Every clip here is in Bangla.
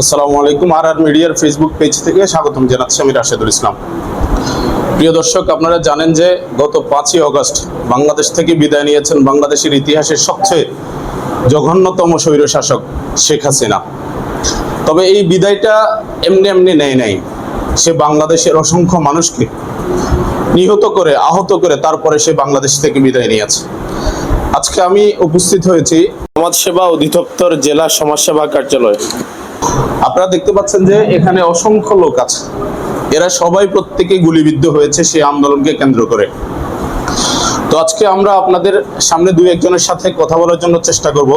আসসালামু আলাইকুম আর আর মিডিয়ার ফেসবুক পেজ থেকে স্বাগতম জানাচ্ছি আমি রাশেদুল ইসলাম। প্রিয় দর্শক, আপনারা জানেন যে গত পাঁচই অগস্ট বাংলাদেশ থেকে বিদায় নিয়েছেন বাংলাদেশের ইতিহাসের সবচেয়ে জঘন্যতম স্বৈরশাসক শেখ হাসিনা। তবে এই বিদায়টা এমনি এমনি নেয় নাই। সে বাংলাদেশের অসংখ্য মানুষকে নিহত করে, আহত করে তারপরে সে বাংলাদেশ থেকে বিদায় নিয়েছে। আজকে আমি উপস্থিত হয়েছি সমাজ সেবা অধিদপ্তর জেলা সমাজসেবা কার্যালয়। আপনারা দেখতে পাচ্ছেন যে এখানে অসংখ্য লোক আছে। এরা সবাই প্রত্যেকে গুলিবিদ্ধ হয়েছে সেই আন্দোলনকে কেন্দ্র করে। তো আজকে আমরা আপনাদের সামনে দুই একজনের সাথে কথা বলার জন্য চেষ্টা করব।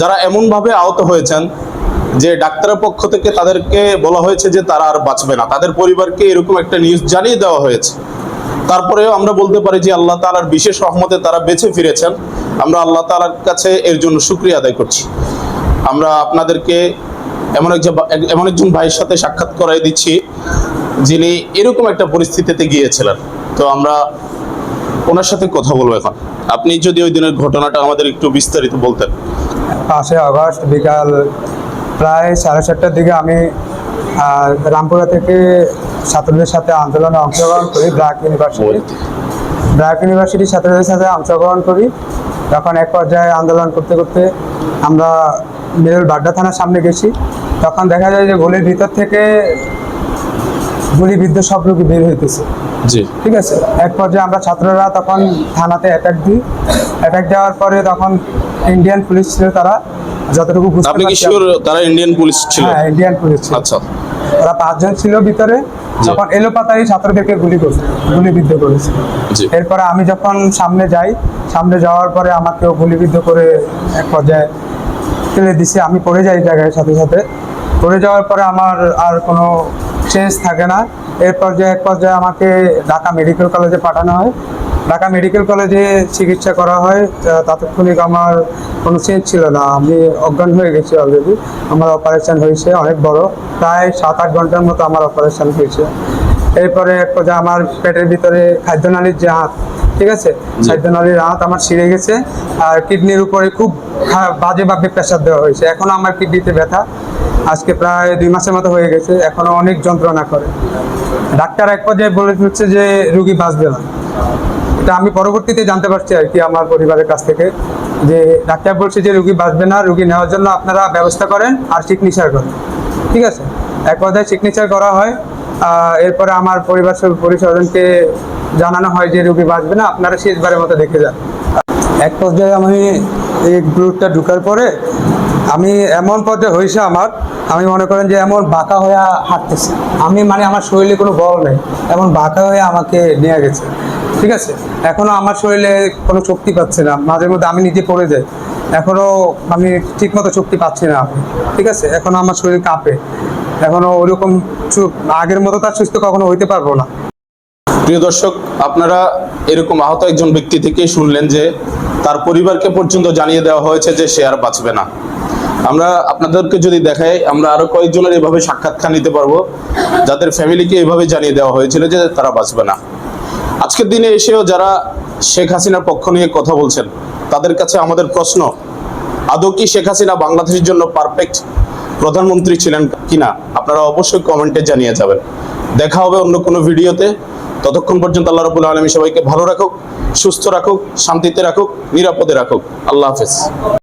যারা এমনভাবে আহত হয়েছেন যে ডাক্তারের পক্ষ থেকে তাদেরকে বলা হয়েছে যে তারা আর বাঁচবে না। তাদের পরিবারকে এরকম একটা নিউজ জানিয়ে দেওয়া হয়েছে। তারপরেও আমরা বলতে পারি যে আল্লাহ তালার বিশেষ রহমতে তারা বেঁচে ফিরেছেন। আমরা আল্লাহ তালার কাছে এর জন্য শুক্রিয়া আদায় করছি। আমরা আপনাদেরকে এমন একজন এমন একজন ভাইয়ের সাথে সাক্ষাৎ করাই দিচ্ছি যিনি এরকম একটা পরিস্থিতিতে গিয়েছিলেন। তো আমরা ওনার সাথে কথা বলব এখন। আপনি যদি ওই দিনের ঘটনাটা আমাদের একটু বিস্তারিত বলতেন। পাঁচই আগস্ট বিকাল প্রায় সাড়ে চারটার দিকে আমি রামপুরা থেকে ছাত্রদের সাথে আন্দোলনে অংশগ্রহণ করি ব্র্যাক ইউনিভার্সিটি। ব্র্যাক ইউনিভার্সিটির ছাত্রদের সাথে অংশগ্রহণ করি। তখন এক পর্যায়ে আন্দোলন করতে করতে আমরা মিরুল বাড্ডা থানার সামনে গেছি। তখন দেখা যায় যে গলির ভিতর থেকে গুলিবিদ্ধ সব রোগী বের হইতেছে। জি। ঠিক আছে? এক পর্যায়ে আমরা ছাত্ররা তখন থানাতে অ্যাটাক দিই। অ্যাটাক দেওয়ার পরে তখন ইন্ডিয়ান পুলিশ ছিল তারা। যতটুকু বুঝতে আপনি কি শিওর তারা ইন্ডিয়ান পুলিশ ছিল? হ্যাঁ ইন্ডিয়ান পুলিশ ছিল। আচ্ছা। ওরা পাঁচজন ছিল ভিতরে। তখন এলোপাতারি ছাত্রদেরকে গুলি করছে গুলিবিদ্ধ করেছে। জি। এরপরে আমি যখন সামনে যাই সামনে যাওয়ার পরে আমাকেও গুলিবিদ্ধ করে এক পর্যায়ে ফেলে দিছে, আমি পড়ে যাই জায়গায় সাথে সাথে। পড়ে যাওয়ার পরে আমার আর কোনো চেঞ্জ থাকে না। এর পর্যায়ে এক পর্যায়ে আমাকে ঢাকা মেডিকেল কলেজে পাঠানো হয়। ঢাকা মেডিকেল কলেজে চিকিৎসা করা হয়। তাৎক্ষণিক আমার কোনো চেঞ্জ ছিল না। আমি অজ্ঞান হয়ে গেছি অলরেডি আমার অপারেশন হয়েছে, অনেক বড়। প্রায় সাত আট ঘণ্টার মতো আমার অপারেশন হয়েছে। এরপরে এক পর্যায়ে আমার পেটের ভিতরে খাদ্যনালীর যে হাত ঠিক আছে? খাদ্যনালীর হাত আমার ছিঁড়ে গেছে আর কিডনির উপরে খুব খা- বাজেভাবে প্রেশার দেওয়া হয়েছে। এখনও আমার কিডনিতে ব্যথা। আজকে প্রায় দুই মাসের মতো হয়ে গেছে এখনও অনেক যন্ত্রণা করে। ডাক্তার এক পর্যায়ে বলে দিচ্ছে যে রুগী বাঁচবে না। এটা আমি পরবর্তীতে জানতে পারছি আর কি আমার পরিবারের কাছ থেকে। যে ডাক্তার বলছে যে রুগী বাঁচবে না রুগী নেওয়ার জন্য আপনারা ব্যবস্থা করেন আর সিগনেচার করেন। ঠিক আছে? এক কথায় সিগনেচার করা হয়। এরপরে আমার পরিবার সব- পরিস্বজনকে জানানো হয় যে রুগী বাঁচবে না, আপনারা শেষবারের মতো দেখে যান। এক পর্যায়ে আমি এই গ্রুপটা ঢুকার পরে আমি এমন পর্যায়ে হয়েছে আমার, আমি মনে করেন যে এমন বাঁকা হয়ে হাঁটতেছি। আমি মানে আমার শরীরে কোনো বল নেই, এমন বাঁকা হয়ে আমাকে নিয়ে গেছে। ঠিক আছে? এখনও আমার শরীরে কোনো শক্তি পাচ্ছে না, মাঝে মধ্যে আমি নিজে পড়ে যাই। এখনও আমি ঠিক মতো শক্তি পাচ্ছি না ঠিক আছে? এখনও আমার শরীর কাঁপে। এখনও ওরকম আগের মতো তার সুস্থ কখনো হইতে পারব না। প্রিয় দর্শক, আপনারা এরকম আহত একজন ব্যক্তি থেকে শুনলেন যে তার পরিবারকে পর্যন্ত জানিয়ে দেওয়া হয়েছে যে সে আর বাঁচবে না। আমরা আপনাদেরকে যদি দেখাই, আমরা আরও কয়েকজনের এভাবে সাক্ষাৎকার নিতে পারব, যাদের ফ্যামিলিকে এভাবে জানিয়ে দেওয়া হয়েছিল যে তারা বাঁচবে না। আজকের দিনে এসেও যারা শেখ হাসিনার পক্ষ নিয়ে কথা বলছেন, তাদের কাছে আমাদের প্রশ্ন, আদৌ কি শেখ হাসিনা বাংলাদেশের জন্য পারফেক্ট প্রধানমন্ত্রী ছিলেন কিনা, আপনারা অবশ্যই কমেন্টে জানিয়ে যাবেন। দেখা হবে অন্য কোনো ভিডিওতে। ততক্ষণ পর্যন্ত আল্লাহ রবুল্লা আলমী সবাইকে ভালো রাখুক, সুস্থ রাখুক, শান্তিতে রাখুক, নিরাপদে রাখুক। আল্লাহ হাফেজ।